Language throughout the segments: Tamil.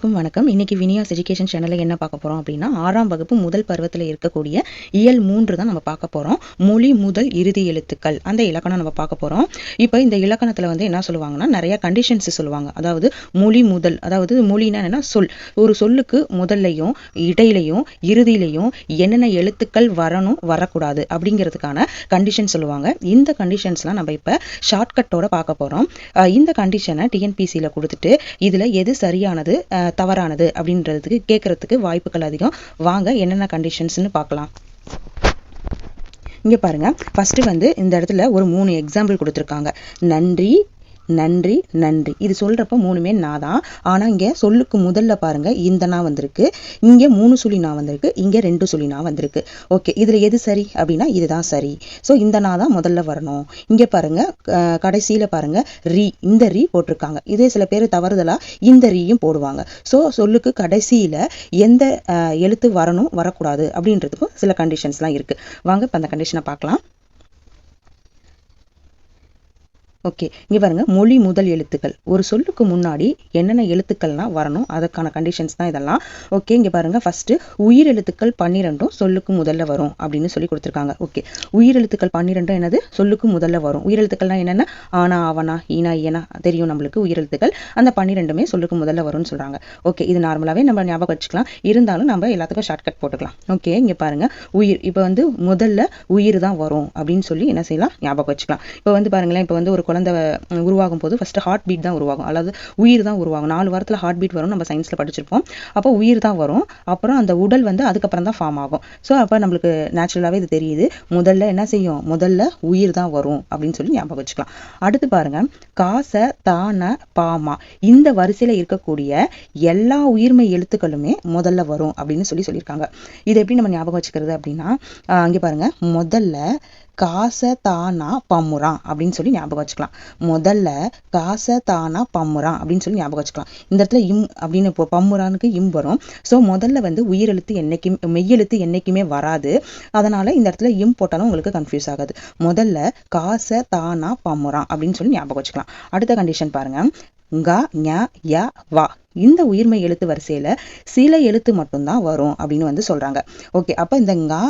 வணக்கம் வணக்கம். இன்னைக்கு வினியாஸ் எஜுகேஷன் சேனலில் என்ன பார்க்க போகிறோம் அப்படின்னா ஆறாம் வகுப்பு முதல் பருவத்தில் இருக்கக்கூடிய இயல் மூன்று தான் நம்ம பார்க்க போகிறோம் மொழி முதல் இறுதி எழுத்துக்கள். அந்த இலக்கணம் நம்ம பார்க்க போகிறோம் இப்போ இந்த இலக்கணத்தில் வந்து என்ன சொல்லுவாங்கன்னா நிறைய கண்டிஷன்ஸ் சொல்லுவாங்க. அதாவது மொழி முதல் அதாவது மொழினா என்னன்னா சொல். ஒரு சொல்லுக்கு முதல்லையும் இடையிலையும் இறுதியிலையும் என்னென்ன எழுத்துக்கள் வரணும் வரக்கூடாது அப்படிங்கிறதுக்கான கண்டிஷன் சொல்லுவாங்க. இந்த கண்டிஷன்ஸ்லாம் நம்ம இப்போ ஷார்ட்கட்டோட பார்க்க போகிறோம் இந்த கண்டிஷனை டிஎன்பிசியில் கொடுத்துட்டு இதில் எது சரியானது தவறானது அப்படின்றதுக்கு கேட்குறதுக்கு வாய்ப்புகள் அதிகம். வாங்க என்னென்ன கண்டிஷன்ஸ்னு பார்க்கலாம். இங்கே பாருங்க. ஃபர்ஸ்ட் வந்து இந்த இடத்துல ஒரு மூணு எக்ஸாம்பிள் கொடுத்துருக்காங்க. நன்றி நன்றி நன்றி. இது சொல்கிறப்ப மூணுமே நான் தான். ஆனால் இங்கே சொல்லுக்கு முதல்ல பாருங்க இந்த நான் வந்திருக்கு. இங்கே மூணு சொல்லி நான் வந்திருக்கு இங்கே ரெண்டு சொல்லி நான் வந்திருக்கு. ஓகே இதில் எது சரி? அப்படின்னா இதுதான் சரி. ஸோ இந்த நான் தான் முதல்ல வரணும். இங்கே பாருங்க கடைசியில் கடைசியில பாருங்க ரீ. இந்த ரீ போட்டிருக்காங்க. இதே சில பேர் தவறுதலா இந்த ரீயும் போடுவாங்க. ஸோ சொல்லுக்கு கடைசியில எந்த எழுத்து வரணும் வரக்கூடாது அப்படின்றதுக்கும் சில கண்டிஷன்ஸ்லாம் இருக்கு. வாங்க இப்போ அந்த கண்டிஷனை பார்க்கலாம். ஓகே. இங்கே பாருங்க மொழி முதல் எழுத்துக்கள். ஒரு சொல்லுக்கு முன்னாடி என்னென்ன எழுத்துக்கள்லாம் வரணும் அதற்கான கண்டிஷன்ஸ் தான் இதெல்லாம். ஓகே இங்கே பாருங்க ஃபஸ்ட்டு உயிர் எழுத்துக்கள் பன்னிரெண்டும் சொல்லுக்கு முதல்ல வரும் அப்படின்னு சொல்லி கொடுத்துருக்காங்க. ஓகே. உயிர் எழுத்துக்கள் பன்னிரெண்டும் என்னது? சொல்லுக்கு முதல்ல வரும். உயிர் எழுத்துக்கள்னா என்னென்ன? ஆனா அவனா ஈனா ஈனா தெரியும் நம்மளுக்கு உயிர் எழுத்துக்கள். அந்த பன்னிரெண்டுமே சொல்லுக்கு முதல்ல வரும்னு சொல்கிறாங்க ஓகே இது நார்மலாகவே நம்ம ஞாபகம் வச்சுக்கலாம். இருந்தாலும் நம்ம எல்லாத்துக்கும் ஷார்ட்கட் போட்டுக்கலாம். ஓகே இங்கே பாருங்கள் உயிர் இப்போ வந்து முதல்ல உயிர் தான் வரும் அப்படின்னு சொல்லி என்ன செய்யலாம்? ஞாபகம் வச்சுக்கலாம். இப்போ வந்து பாருங்களேன் இப்போ வந்து ஒரு குழந்தை உருவாகும் போது ஃபஸ்ட்டு ஹார்ட் பீட் தான் உருவாகும். அதாவது உயிர் தான் உருவாகும். நாலு வாரத்தில் ஹார்ட் பீட் வரும் நம்ம சயின்ஸில் படிச்சிருப்போம். அப்போ உயிர் தான் வரும். அப்புறம் அந்த உடல் வந்து அதுக்கப்புறம் தான் ஃபார்ம் ஆகும். ஸோ அப்போ நம்மளுக்கு நேச்சுரலாகவே இது தெரியுது. முதல்ல என்ன செய்யும்? முதல்ல உயிர் தான் வரும் அப்படின்னு சொல்லி ஞாபகம் வச்சுக்கலாம். அடுத்து பாருங்க. காசை தான பாமா. இந்த வரிசையில் இருக்கக்கூடிய எல்லா உயிர்மை எழுத்துக்களுமே முதல்ல வரும் அப்படின்னு சொல்லி சொல்லியிருக்காங்க. இதை எப்படி நம்ம ஞாபகம் வச்சுக்கிறது அப்படின்னா அங்கே பாருங்கள் பாருங்க. முதல்ல காச தானா பம்முறான் அப்படின்னு சொல்லி ஞாபகம் வச்சுக்கலாம். முதல்ல காச தானா பம்முறான் அப்படின்னு சொல்லி ஞாபகம் வச்சுக்கலாம். இந்த இடத்துல இம் அப்படின்னு இப்போ பம்முறானுக்கு இம் வரும். ஸோ முதல்ல வந்து உயிரெழுத்து என்னைக்கும் மெய்யெழுத்து என்னைக்குமே வராது. அதனால இந்த இடத்துல இம் போட்டாலும் உங்களுக்கு கன்ஃபியூஸ் ஆகாது. முதல்ல காச தானா பம்முறான் அப்படின்னு சொல்லி ஞாபகம் வச்சுக்கலாம். அடுத்த கண்டிஷன் பாருங்க. க ஞ ய வா. இந்த உயிர்மை எழுத்து வரிசையில் சில எழுத்து மட்டும்தான் வரும் அப்படின்னு வந்து சொல்றாங்க. ஓகே அப்போ இந்த ஞா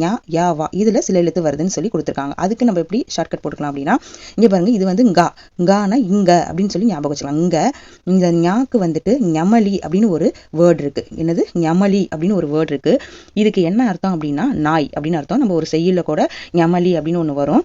ஞா யா வா இதுல சில எழுத்து வருதுன்னு சொல்லி கொடுத்துருக்காங்க. அதுக்கு நம்ம எப்படி ஷார்ட்கட் போட்டுக்கலாம் அப்படின்னா இங்கே பாருங்க இது வந்து கா கானா இங்க அப்படின்னு சொல்லி ஞாபகம் வச்சுக்கலாம். இங்கே இந்த ஞாக்கு வந்துட்டு ஞமலி அப்படின்னு ஒரு வேர்ட் இருக்கு. என்னது? ஞமலி அப்படின்னு ஒரு வேர்ட் இருக்கு. இதுக்கு என்ன அர்த்தம் அப்படின்னா நாய் அப்படின்னு அர்த்தம். நம்ம ஒரு செய்யுள்ள கூட ஞமலி அப்படின்னு ஒன்று வரும்.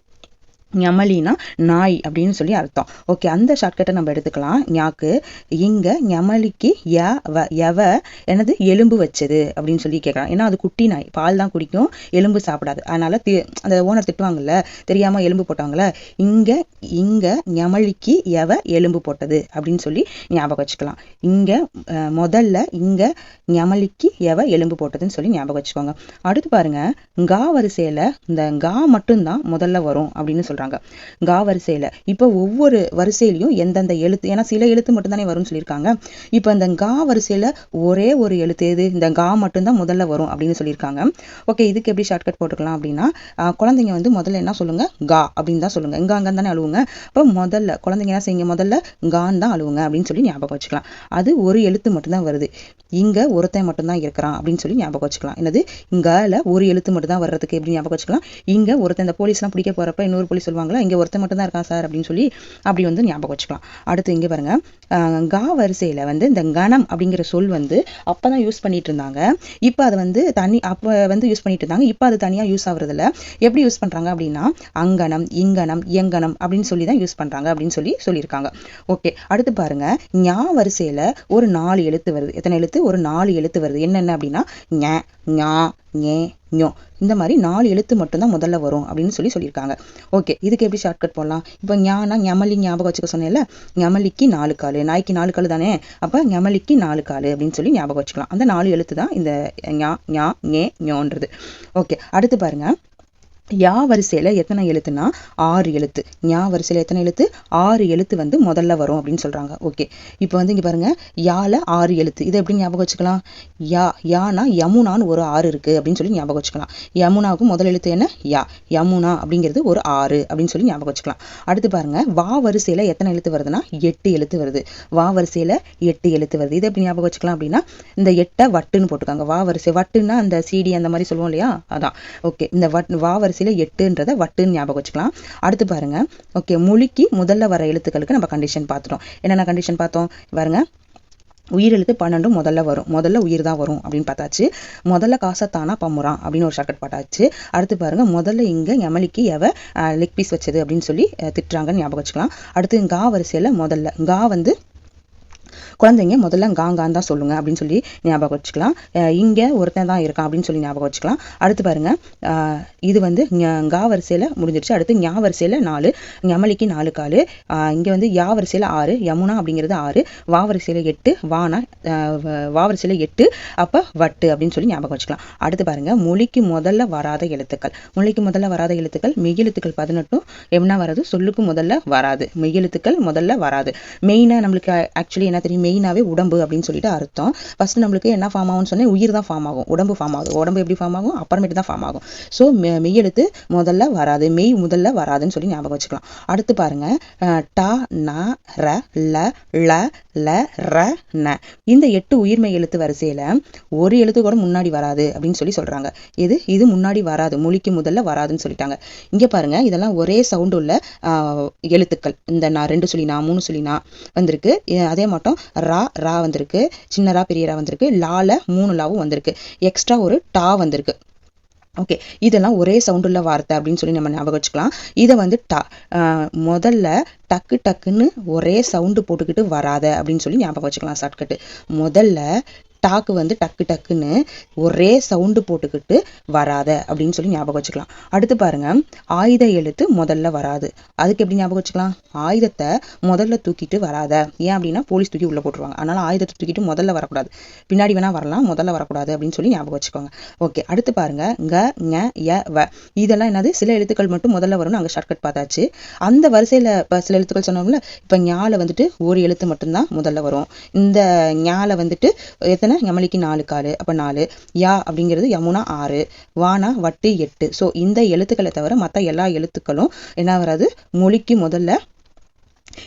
ஞமலினா நாய் அப்படின்னு சொல்லி அர்த்தம். ஓகே அந்த ஷார்ட்கட்டை நம்ம எடுத்துக்கலாம். ஞாக்கு இங்கே ஞமலிக்கு ய வ எவ என்னது எலும்பு வச்சது அப்படின்னு சொல்லி கேட்கலாம் ஏன்னா அது குட்டி நாய். பால் தான் குடிக்கும். எலும்பு சாப்பிடாது. அதனால் தி- அந்த ஓனர் திட்டுவாங்கல்ல தெரியாமல் எலும்பு போட்டாங்கல்ல இங்கே இங்கே ஞமலிக்கு எவ எலும்பு போட்டது அப்படின்னு சொல்லி ஞாபகம் வச்சுக்கலாம். இங்கே முதல்ல இங்கே ஞமலிக்கு எவ எலும்பு போட்டதுன்னு சொல்லி ஞாபகம் வச்சுக்கோங்க. அடுத்து பாருங்க கா வரிசையில் இந்த கா மட்டும்தான் முதல்ல வரும் அப்படின்னு சொல்றாங்க. கா வரிசையில. இப்போ ஒவ்வொரு வரிசையிலையும் எந்தெந்த எழுத்து ஏன்னா சில எழுத்து மட்டும்தானே வரும்னு சொல்லியிருக்காங்க. இப்போ இந்த கா வரிசையில ஒரே ஒரு எழுத்து எது? இந்த கா மட்டும்தான் முதல்ல வரும் அப்படின்னு சொல்லியிருக்காங்க. ஓகே இதுக்கு எப்படி ஷார்ட்கட் போட்டுக்கலாம் அப்படின்னா குழந்தைங்க வந்து முதல்ல என்ன சொல்லுங்க? கா அப்படின்னு தான் சொல்லுங்க. எங்க அங்கே தானே அழுவுங்க. அப்போ முதல்ல குழந்தைங்க என்ன செய்யுங்க? முதல்ல கான் தான் அழுவுங்க அப்படின்னு சொல்லி ஞாபகம் வச்சுக்கலாம். அது ஒரு எழுத்து மட்டும்தான் வருது. இங்க ஒருத்தன் மட்டும்தான் இருக்கிறான் அப்படின்னு சொல்லி ஞாபகம் வச்சுக்கலாம். என்னது? இங்கால ஒரு எழுத்து மட்டும் தான் வர்றதுக்கு எப்படி ஞாபகம் வச்சுக்கலாம்? இங்க ஒருத்தன் இந்த போலீஸ்லாம் பிடிக்க போறப்ப இன்னொரு போலீஸ் சொல்லுவாங்களா இங்கே ஒருத்தர் மட்டும் தான் இருக்கான் சார் அப்படின்னு சொல்லி அப்படி வந்து ஞாபகம் வச்சுக்கலாம். அடுத்து இங்கே பாருங்க கா வரிசையில வந்து இந்த கணம் அப்படிங்கிற சொல் வந்து அப்பதான் யூஸ் பண்ணிட்டு இருந்தாங்க. இப்போ அது வந்து தனி அப்போ வந்து யூஸ் பண்ணிட்டு இருந்தாங்க. இப்போ அது தனியாக யூஸ் ஆகுறதில்ல. எப்படி யூஸ் பண்றாங்க அப்படின்னா அங்கனம் இங்கனம் இயங்கனம் அப்படின்னு சொல்லி தான் யூஸ் பண்றாங்க அப்படின்னு சொல்லி சொல்லியிருக்காங்க. ஓகே அடுத்து பாருங்க ஞா வரிசையில் ஒரு நாலு எழுத்து வருது. எத்தனை எழுத்து? ஒரு நாலு எழுத்து வருது. என்னென்ன அப்படின்னா ஞ ஞா ஞே ஞோ. இந்த மாதிரி நாலு எழுத்து மட்டும்தான் முதல்ல வரும் அப்படின்னு சொல்லி சொல்லியிருக்காங்க. ஓகே இதுக்கு எப்படி ஷார்ட்கட் போடலாம்? இப்போ ஞானா ஞமலி ஞாபகம் வச்சுக்க சொன்னேன்ல? ஞமலிக்கு நாலு காலு நாய்க்கு நாலு காலு தானே? அப்போ ஞமலிக்கு நாலு காலு அப்படின்னு சொல்லி ஞாபகம் வச்சுக்கலாம். அந்த நாலு எழுத்து தான் இந்த ஞா ஞா ஞே ஞோன்றது. ஓகே அடுத்து பாருங்கள் யா வரிசையில் எத்தனை எழுத்துனா ஆறு எழுத்து. ஞா வரிசையில் எத்தனை எழுத்து? ஆறு எழுத்து வந்து முதல்ல வரும் அப்படின்னு சொல்கிறாங்க ஓகே. இப்போ வந்து இங்கே பாருங்கள் யால ஆறு எழுத்து. இதை எப்படி ஞாபகம் வச்சுக்கலாம்? யா யானா யமுனான்னு ஒரு ஆறு இருக்குது அப்படின்னு சொல்லி ஞாபகம் வச்சுக்கலாம். யமுனாவுக்கு முதல் எழுத்து என்ன? யா. யமுனா அப்படிங்கிறது ஒரு ஆறு அப்படின்னு சொல்லி ஞாபகம் வச்சுக்கலாம். அடுத்து பாருங்கள் வா வரிசையில் எத்தனை எழுத்து வருதுன்னா எட்டு எழுத்து வருது. வா வரிசையில் எட்டு எழுத்து வருது. இதை எப்படி ஞாபகம் வச்சுக்கலாம் அப்படின்னா இந்த எட்டை வட்டுன்னு போட்டுக்காங்க வா வரிசை. வட்டுன்னா அந்த சிடி அந்த மாதிரி சொல்லுவோம் இல்லையா? அதான். ஓகே. இந்த வட் வா வரிசை கடைசியில் எட்டுன்றதை வட்டுன்னு ஞாபகம் வச்சுக்கலாம். அடுத்து பாருங்க. ஓகே மொழிக்கு முதல்ல வர எழுத்துக்களுக்கு நம்ம கண்டிஷன் பார்த்துட்டோம். என்னென்ன கண்டிஷன் பார்த்தோம்? பாருங்க. உயிரெழுத்து பன்னெண்டும் முதல்ல வரும். முதல்ல உயிர் தான் வரும் அப்படின்னு பார்த்தாச்சு. முதல்ல காசத்தானா பம்முறான் அப்படின்னு ஒரு ஷார்ட்கட் பாட்டாச்சு அடுத்து பாருங்க. முதல்ல இங்கே எமலிக்கு எவ லெக் பீஸ் வச்சது அப்படின்னு சொல்லி திட்டுறாங்கன்னு ஞாபகம் வச்சுக்கலாம். அடுத்து கா வரிசையில் முதல்ல. கா வந்து குழந்தைங்க முதல்ல காங்கான் தான் சொல்லுங்க அப்படின்னு சொல்லி ஞாபகம் வச்சுக்கலாம். இங்கே இங்க ஒருத்தன் தான் இருக்கான் அப்படின்னு சொல்லி ஞாபகம் வச்சுக்கலாம். அடுத்து பாருங்க. இது வந்து கா வரிசையில முடிஞ்சிருச்சு. அடுத்து ஞா வரிசையில நாலு ஞமலிக்கு நாலு காலு. இங்கே இங்க வந்து யா வரிசையில ஆறு யமுனா அப்படிங்கிறது ஆறு வா வரிசையில எட்டு வானா வா வரிசையில எட்டு அப்ப வட்டு அப்படின்னு சொல்லி ஞாபகம் வச்சுக்கலாம். அடுத்து பாருங்க. மொழிக்கு முதல்ல வராத எழுத்துக்கள். மொழிக்கு முதல்ல வராத எழுத்துக்கள் மெய்யெழுத்துக்கள் பதினெட்டும். என்ன வராது? சொல்லுக்கு முதல்ல வராது. மெய்யெழுத்துக்கள் முதல்ல வராது. மெயினா நம்மளுக்கு ஆக்சுவலி என்ன தெரியும்? மெயினாகவே உடம்பு அப்படின்னு சொல்லிட்டு அர்த்தம். ஃபர்ஸ்ட் நம்மளுக்கு என்ன ஃபார்ம் ஆகும்னு சொன்னேன் உயிர் தான் ஃபார்ம் ஆகும். உடம்பு ஃபார்ம் ஆகும் உடம்பு எப்படி ஃபார்ம் ஆகும்? அப்புறமேட்டு தான் ஃபார்ம் ஆகும். ஸோ மெய்யெழுத்து முதல்ல வராது. மெய் முதல்ல வராதுன்னு சொல்லி ஞாபகம் வச்சுக்கலாம். அடுத்து பாருங்க. டா ந ர ல ல ல ர ந. இந்த எட்டு உயிர்மெய் எழுத்து வரிசையில ஒரு எழுத்து கூட முன்னாடி வராது அப்படின்னு சொல்லி சொல்றாங்க. இது இது முன்னாடி வராது. மொழிக்கு முதல்ல வராதுன்னு சொல்லிட்டாங்க. இங்க பாருங்க. இதெல்லாம் ஒரே சவுண்ட் உள்ள எழுத்துக்கள். இந்த நான் ரெண்டு சொல்லினா மூணு சொல்லினா வந்திருக்கு. அதே மட்டும் ரா ரா வந்திருக்கு. சின்ன ரா பெரிய ரா வந்திருக்கு. லால மூணு லாவும் வந்திருக்கு. எக்ஸ்ட்ரா ஒரு டா வந்திருக்கு. ஓகே இதெல்லாம் ஒரே சவுண்ட் உள்ள வார்த்தை அப்படின்னு சொல்லி நம்ம ஞாபகம் வச்சுக்கலாம். இதை வந்து டா ஆஹ் முதல்ல டக்கு டக்குன்னு ஒரே சவுண்டு போட்டுக்கிட்டு வராத அப்படின்னு சொல்லி ஞாபகம் வச்சுக்கலாம் ஷார்ட்கட்டு முதல்ல டாக்கு வந்து டக்கு டக்குன்னு ஒரே சவுண்டு போட்டுக்கிட்டு வராத அப்படின்னு சொல்லி ஞாபகம் வச்சுக்கலாம். அடுத்து பாருங்க ஆயுத எழுத்து முதல்ல வராது. அதுக்கு எப்படி ஞாபகம் வச்சுக்கலாம்? ஆயுதத்தை முதல்ல தூக்கிட்டு வராத. ஏன் அப்படின்னா போலீஸ் தூக்கி உள்ள போட்டுருவாங்க. அதனால ஆயுதத்தை தூக்கிட்டு முதல்ல வரக்கூடாது. பின்னாடி வேணா வரலாம் முதல்ல வரக்கூடாது அப்படின்னு சொல்லி ஞாபகம் வச்சுக்கோங்க. ஓகே அடுத்து பாருங்க க ஞ ய வ. இதெல்லாம் என்னது? சில எழுத்துக்கள் மட்டும் முதல்ல வரும்னு அங்கே ஷார்ட்கட் பார்த்தாச்சு. அந்த வரிசையில் இப்போ சில எழுத்துக்கள் சொன்னோம்ல இப்போ ஞால வந்துட்டு ஒரு எழுத்து மட்டும்தான் முதல்ல வரும். இந்த ஞால வந்துட்டு எத்தனை யமலிக்கு நாலு காலு. அப்ப நாலு. யா அப்படிங்கிறது யமுனா ஆறு. வானா வட்டு எட்டு. ஸோ இந்த எழுத்துக்களை தவிர மற்ற எல்லா எழுத்துக்களும் என்ன வராது? மொழிக்கு முதல்ல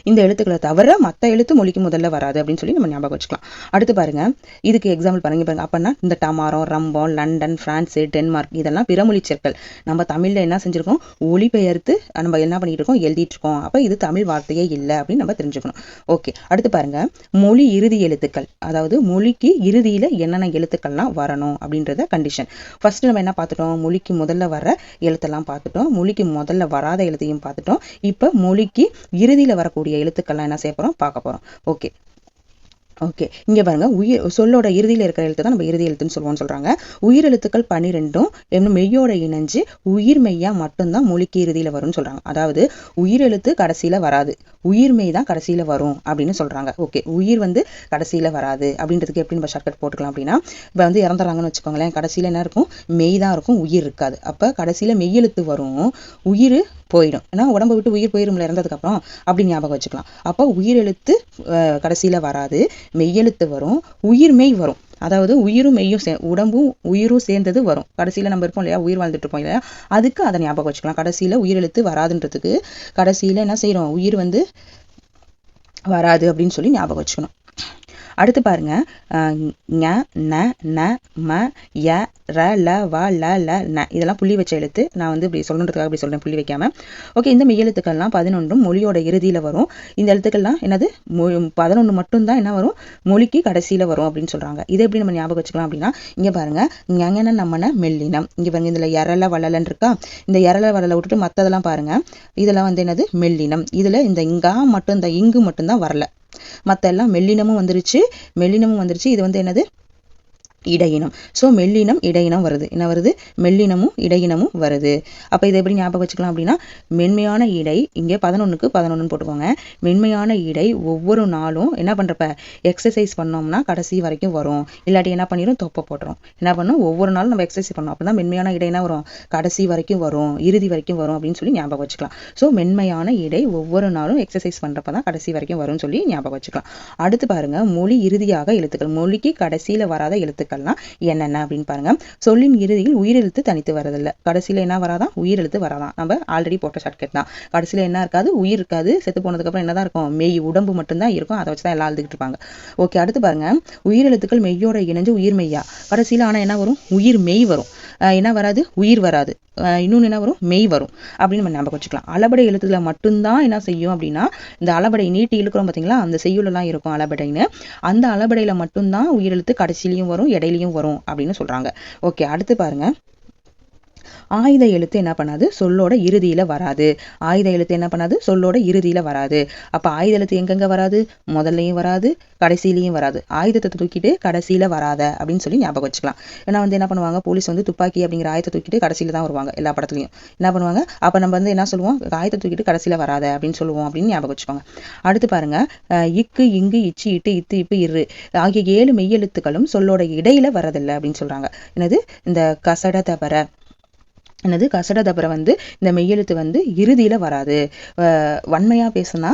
இந்த எழுத்துக்களை தவிர மற்ற எழுத்து மொழிக்கு முதல்ல வராது அப்படின்னு சொல்லி நம்ம ஞாபகம் வச்சுக்கலாம். அடுத்து பாருங்க. இதுக்கு எக்ஸாம்பிள் பாருங்க. பாருங்க அப்படின்னா இந்த டமாரம் ரம்பம் லண்டன் பிரான்ஸ் டென்மார்க் இதெல்லாம் பிறமொழி சொற்கள் நம்ம தமிழ்ல என்ன செஞ்சிருக்கோம்? ஒளிபெயர்த்து நம்ம என்ன பண்ணிட்டு இருக்கோம் எழுதிட்டு இருக்கோம் அப்போ இது தமிழ் வார்த்தையே இல்லை அப்படின்னு நம்ம தெரிஞ்சுக்கணும். ஓகே. அடுத்து பாருங்க. மொழி இறுதி எழுத்துக்கள். அதாவது மொழிக்கு இறுதியில என்னென்ன எழுத்துக்கள்லாம் வரணும் அப்படின்றத கண்டிஷன் ஃபர்ஸ்ட் நம்ம என்ன பார்த்துட்டோம்? மொழிக்கு முதல்ல வர எழுத்தெல்லாம் பார்த்துட்டோம். மொழிக்கு முதல்ல வராத எழுத்தையும் பார்த்துட்டோம். இப்போ மொழிக்கு இறுதியில வரக்கூடிய எழுத்துக்கள்லாம் என்ன செய்ய போகிறோம் பார்க்க போகிறோம் ஓகே ஓகே இங்கே பாருங்க. உயிர் சொல்லோட இறுதியில் இருக்கிற எழுத்து தான் நம்ம இறுதி எழுத்துன்னு சொல்லுவோம்னு சொல்கிறாங்க உயிர் எழுத்துக்கள் பன்னிரெண்டும் என்ன மெய்யோட இணைஞ்சு உயிர் மெய்யா மட்டும்தான் மொழிக்கு இறுதியில் வரும்னு சொல்கிறாங்க அதாவது உயிர் எழுத்து கடைசியில் வராது. உயிர் மெய் தான் கடைசியில் வரும் அப்படின்னு சொல்கிறாங்க ஓகே உயிர் வந்து கடைசியில் வராது. அப்படின்றதுக்கு எப்படி நம்ம ஷார்ட்கட் போட்டுக்கலாம் அப்படின்னா இப்போ வந்து இறந்துறாங்கன்னு வச்சுக்கோங்களேன் கடைசியில் என்ன இருக்கும்? மெய் தான் இருக்கும் உயிர் இருக்காது. அப்போ கடைசியில் மெய் எழுத்து வரும். உயிர் போயிடும். ஏன்னா உடம்பை விட்டு உயிர் போயிரும்ல இறந்ததுக்கப்புறம் அப்படி ஞாபகம் வச்சுக்கலாம். அப்போ உயிரெழுத்து கடைசியில் வராது. மெய்யெழுத்து வரும். உயிர் மெய் வரும். அதாவது உயிரும் மெய்யும் சே உடம்பும் உயிரும் சேர்ந்தது வரும். கடைசியில் நம்ம இருப்போம் இல்லையா? உயிர் வாழ்ந்துட்டு இருப்போம் இல்லையா? அதுக்கு அதை ஞாபகம் வச்சுக்கலாம். கடைசியில் உயிரெழுத்து வராதுன்றதுக்கு கடைசியில் என்ன செய்கிறோம் உயிர் வந்து வராது அப்படின்னு சொல்லி ஞாபகம் வச்சுக்கணும். அடுத்து பாருங்க. ஞ ந ந ம ய ர ல வ ல ல ந. இதெல்லாம் புள்ளி வச்ச எழுத்து. நான் வந்து இப்படி சொல்லணுன்றதுக்காக இப்படி சொல்றேன் புள்ளி வைக்காம. ஓகே இந்த மெய்யெழுத்துக்கள்லாம் பதினொன்றும் மொழியோட இறுதியில் வரும். இந்த எழுத்துக்கள்லாம் என்னது? பதினொன்று மட்டும்தான் என்ன வரும்? மொழிக்கு கடைசியில் வரும் அப்படின்னு சொல்றாங்க. இதை எப்படி நம்ம ஞாபகம் வச்சுக்கலாம் அப்படின்னா இங்கே பாருங்க. ஞங்கன நம்மன மெல்லினம். இங்கே பாருங்க இதில் இரல வளலன் இருக்கா? இந்த எரல வளல விட்டுட்டு மற்றதெல்லாம் பாருங்க. இதெல்லாம் வந்து என்னது? மெல்லினம். இதில் இந்த இங்கா மட்டும் இந்த இங்கு மட்டும்தான் வரல. மத்த எல்லாம் மெல்லினமும் வந்துருச்சு. மெல்லினமும் வந்துருச்சு. இது வந்து என்னது? இடையினம். ஸோ மெல்லினம் இடையினம் வருது. என்ன வருது? மெல்லினமும் இடையினமும் வருது. அப்போ இதை எப்படி ஞாபகம் வச்சுக்கலாம் அப்படின்னா மென்மையான இடை இங்கே பதினொன்றுக்கு பதினொன்றுன்னு போட்டுக்கோங்க. மென்மையான இடை ஒவ்வொரு நாளும் என்ன பண்ணுறப்ப எக்ஸசைஸ் பண்ணோம்னா கடைசி வரைக்கும் வரும். இல்லாட்டி என்ன பண்ணிடும் தொப்பை போட்டுரும். என்ன பண்ணும்? ஒவ்வொரு நாளும் நம்ம எக்ஸசைஸ் பண்ணோம். அப்போ தான் மென்மையான இடை என்ன வரும். கடைசி வரைக்கும் வரும். இறுதி வரைக்கும் வரும் அப்படின்னு சொல்லி ஞாபகம் வச்சுக்கலாம். ஸோ மென்மையான இடை ஒவ்வொரு நாளும் எக்ஸசைஸ் பண்ணுறப்ப தான் கடைசி வரைக்கும் வரும்னு சொல்லி ஞாபகம் வச்சுக்கலாம். அடுத்து பாருங்கள் மொழி இறுதியாக எழுத்துக்கள். மொழிக்கு கடைசியில் வராத எழுத்துக்கள். எழுத்துக்கள்லாம் என்னென்ன அப்படின்னு பாருங்க. சொல்லின் இறுதியில் உயிரெழுத்து தனித்து வரதில்லை. கடைசியில் என்ன வராதான் உயிரெழுத்து வராதான் நம்ம ஆல்ரெடி போட்ட ஷார்ட்கட் தான். கடைசியில் என்ன இருக்காது? உயிர் இருக்காது. செத்து போனதுக்கப்புறம் என்னதான் இருக்கும்? மெய் உடம்பு மட்டும்தான் இருக்கும். அதை வச்சு தான் எல்லாம் எழுதிக்கிட்டு இருப்பாங்க. ஓகே அடுத்து பாருங்க. உயிரெழுத்துக்கள் மெய்யோட இணைஞ்சு உயிர் மெய்யா. கடைசியில் ஆனால் என்ன வரும்? உயிர் மெய் வரும். என்ன வராது? உயிர் வராது. இன்னொன்று என்ன வரும்? மெய் வரும். அப்படின்னு நம்ம ஞாபகம் வச்சுக்கலாம். அளபடை எழுத்துல மட்டும்தான் என்ன செய்யும் அப்படின்னா இந்த அளபடை நீட்டி இழுக்கிறோம் பார்த்தீங்களா அந்த செய்யுளெல்லாம் இருக்கும் அளபடைன்னு. அந்த அளபடையில் மட்டும்தான் உயிரெழுத்து கடைசிலையும் வரும் இடையிலையும் வரும் அப்படின்னு சொல்கிறாங்க ஓகே அடுத்து பாருங்க. ஆயுத எழுத்து என்ன பண்ணாது? சொல்லோட இறுதியில் வராது. ஆயுத எழுத்து என்ன பண்ணாது? சொல்லோட இறுதியில் வராது. அப்போ ஆயுத எழுத்து எங்கெங்கே வராது? முதல்லையும் வராது கடைசியிலையும் வராது. ஆயுதத்தை தூக்கிட்டு கடைசியில் வராத அப்படின்னு சொல்லி ஞாபகம் வச்சுக்கலாம். ஏன்னா வந்து என்ன பண்ணுவாங்க? போலீஸ் வந்து துப்பாக்கி அப்படிங்கிற ஆயத்தை தூக்கிட்டு கடைசியில தான் வருவாங்க எல்லா படத்துலையும். என்ன பண்ணுவாங்க? அப்போ நம்ம வந்து என்ன சொல்லுவோம்? ஆயத்தை தூக்கிட்டு கடைசியில் வராத அப்படின்னு சொல்லுவோம் அப்படின்னு ஞாபகம் வச்சுக்கோங்க. அடுத்து பாருங்க. இக்கு இங்கு இச்சு இட்டு இத்து இப்பு இரு ஆகிய ஏழு மெய்யெழுத்துக்களும் சொல்லோட இடையில வரதில்லை அப்படின்னு சொல்றாங்க. என்னது? இந்த கசட தவிர என்னது கசட தபரை வந்து இந்த மெய்யெழுத்து வந்து இறுதியில் வராது. வன்மையாக பேசுனா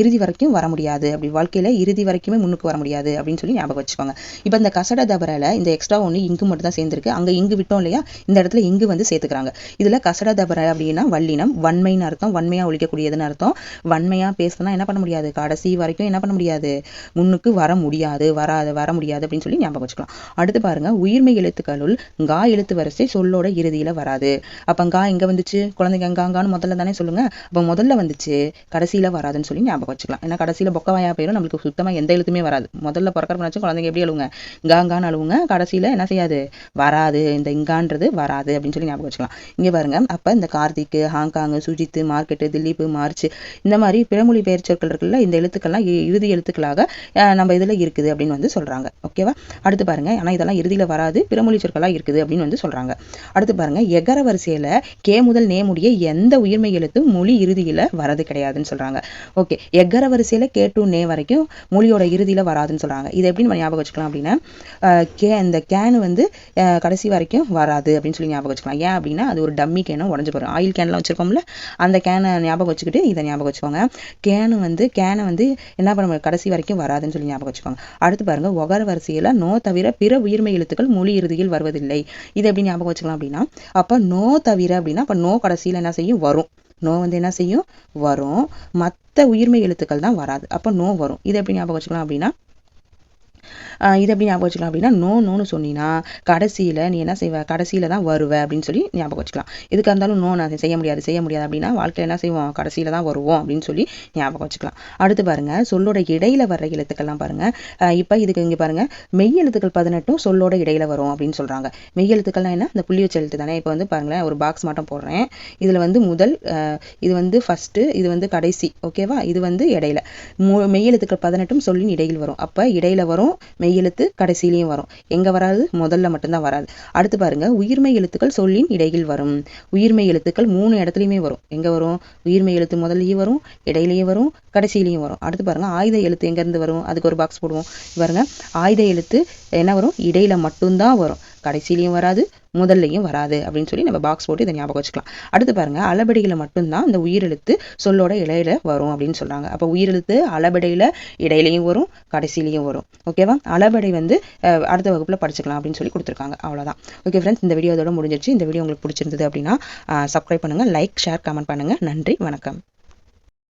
இறுதி வரைக்கும் வர முடியாது. அப்படி வாழ்க்கையில் இறுதி வரைக்குமே முன்னுக்கு வர முடியாது அப்படின்னு சொல்லி ஞாபகம் வச்சுக்கோங்க. இப்போ இந்த கசட தபரையில் இந்த எக்ஸ்ட்ரா ஒன்று இங்கு மட்டும் தான் சேர்ந்துருக்கு. அங்கே இங்கு விட்டோம் இல்லையா இந்த இடத்துல இங்கு வந்து சேர்த்துக்கிறாங்க. இதில் கசட தபரை அப்படின்னா வல்லினம் வன்மைன்னு அர்த்தம் வன்மையாக ஒழிக்கக்கூடியதுன்னு அர்த்தம். வன்மையாக பேசுனா என்ன பண்ண முடியாது? கடைசி வரைக்கும் என்ன பண்ண முடியாது? முன்னுக்கு வர முடியாது வராது வர முடியாது அப்படின்னு சொல்லி ஞாபகம் வச்சுக்கலாம். அடுத்து பாருங்கள் உயிர்மை எழுத்துக்களுள் கா எழுத்து வரிசை சொல்லோட இறுதியில் வராது. அப்பங்கா கா வந்துச்சு. குழந்தைங்க அங்காங்கான்னு முதல்ல தானே சொல்லுங்க. அப்ப முதல்ல வந்துச்சு கடைசியில வராதுன்னு சொல்லி ஞாபகம் வச்சுக்கலாம். ஏன்னா கடைசியில பொக்கவாயா போயிடும் நம்மளுக்கு சுத்தமா எந்த எழுத்துமே வராது. முதல்ல பிறக்கிறப்பனாச்சும் குழந்தைங்க எப்படி அழுவுங்க காங்கான்னு அழுவுங்க கடைசியில என்ன செய்யாது? வராது. இந்த இங்கான்றது வராது அப்படின்னு சொல்லி ஞாபகம் வச்சுக்கலாம். இங்கே பாருங்க அப்ப இந்த Karthik Hong Kong Sujith market Dileep March இந்த மாதிரி பிறமொழி பெயர் சொற்கள் இருக்குல்ல இந்த எழுத்துக்கள்லாம் இறுதி எழுத்துக்களாக நம்ம இதுல இருக்குது அப்படின்னு வந்து சொல்றாங்க. ஓகேவா? அடுத்து பாருங்க ஆனால் இதெல்லாம் இறுதியில வராது பிறமொழி சொற்களா இருக்குது அப்படின்னு வந்து சொல்றாங்க. அடுத்து பாருங்க எகர வரிசையில கே முதல் நே முடிய எந்த உயிர்மை எழுத்தும் மொழி இறுதியில வரது கிடையாதுன்னு சொல்றாங்க. ஓகே எக்கர வரிசையில கே டு நே வரைக்கும் மொழியோட இறுதியில வராதுன்னு சொல்றாங்க. இது எப்படி நம்ம ஞாபகம் வச்சுக்கலாம் அப்படின்னா கே இந்த கேனு வந்து கடைசி வரைக்கும் வராது அப்படின்னு சொல்லி ஞாபகம் வச்சுக்கலாம். ஏன் அப்படின்னா அது ஒரு டம்மி கேனும் உடஞ்சு போயிடும் ஆயில் கேன்லாம் வச்சிருக்கோம்ல அந்த கேனை ஞாபகம் வச்சுக்கிட்டு இதை ஞாபகம் வச்சுக்கோங்க. கேனு வந்து கேனை வந்து என்ன பண்ண கடைசி வரைக்கும் வராதுன்னு சொல்லி ஞாபகம் வச்சுக்கோங்க. அடுத்து பாருங்க ஒகர வரிசையில நோ தவிர பிற உயிர்மை எழுத்துக்கள் மொழி இறுதியில் வருவதில்லை. இது எப்படி ஞாபகம் வச்சுக்கலாம் அப்படின்னா அப்போ நோ தவிர அப்படின்னா அப்போ நோ கடைசியில என்ன செய்யும்? வரும். நோ வந்து என்ன செய்யும்? வரும். மற்ற உயிர்மை எழுத்துக்கள் தான் வராது. அப்போ நோ வரும். இது எப்படி ஞாபகம் வச்சுக்கலாம் அப்படின்னா இது எப்படி ஞாபகம் வச்சுக்கலாம் அப்படின்னா நோ நோன்னு சொன்னீங்கன்னா கடைசியில் நீ என்ன செய்வ? கடைசியில் தான் வருவ? அப்படின்னு சொல்லி ஞாபகம் வச்சுக்கலாம். எதுக்காக இருந்தாலும் நோ நான் செய்ய முடியாது செய்ய முடியாது அப்படின்னா வாழ்க்கையில் என்ன செய்வோம்? கடைசியில் தான் வருவோம் அப்படின்னு சொல்லி ஞாபகம் வச்சுக்கலாம். அடுத்து பாருங்கள் சொல்லோட இடையில வர்ற எழுத்துக்கள்லாம் பாருங்கள் இப்போ இதுக்கு இங்கே பாருங்க மெய் எழுத்துக்கள் பதினெட்டும் சொல்லோட இடையில வரும் அப்படின்னு சொல்கிறாங்க மெய் எழுத்துக்கள்லாம் என்ன? இந்த புள்ளி வச்ச எழுத்து தானே? இப்போ வந்து பாருங்களேன் ஒரு பாக்ஸ் மட்டும் போடுறேன். இதில் வந்து முதல் இது வந்து ஃபஸ்ட்டு இது வந்து கடைசி ஓகேவா இது வந்து இடையில. மெய் எழுத்துக்கள் பதினெட்டும் சொல்லின் இடையில் வரும். அப்போ இடையில வரும் மெய் எழுத்து கடைசியிலையும் வரும். எங்க வராது? முதல்ல மட்டும்தான் வராது. அடுத்து பாருங்க உயிர்மை எழுத்துக்கள் சொல்லின் இடையில் வரும். உயிர்மெய் எழுத்துக்கள் மூணு இடத்துலையுமே வரும். எங்க வரும்? உயிர்மெய் எழுத்து முதல்லையும் வரும் இடையிலையும் வரும் கடைசியிலையும் வரும். அடுத்து பாருங்க ஆயுத எழுத்து எங்க இருந்து வரும்? அதுக்கு ஒரு பாக்ஸ் போடுவோம். பாருங்க ஆயுத எழுத்து என்ன வரும்? இடையில மட்டும்தான் வரும். கடைசியிலையும் வராது முதல்லையும் வராது அப்படின்னு சொல்லி நம்ம பாக்ஸ் போட்டு இதை ஞாபகம் வச்சுக்கலாம். அடுத்து பாருங்க அளபடிகளை மட்டும்தான் இந்த உயிரெழுத்து சொல்லோட இடையில வரும் அப்படின்னு சொல்றாங்க. அப்போ உயிரெழுத்து அளபடையில இடையிலையும் வரும் கடைசியிலையும் வரும். ஓகேவா அளபடை வந்து அடுத்த வகுப்புல படிச்சுக்கலாம் அப்படின்னு சொல்லி கொடுத்துருக்காங்க. அவ்வளோதான் ஓகே ஃப்ரெண்ட்ஸ் இந்த வீடியோ அதோட முடிஞ்சிருச்சு இந்த வீடியோ உங்களுக்கு பிடிச்சிருந்தது அப்படின்னா சப்ஸ்கிரைப் பண்ணுங்க லைக் ஷேர் கமெண்ட் பண்ணுங்க. நன்றி வணக்கம்.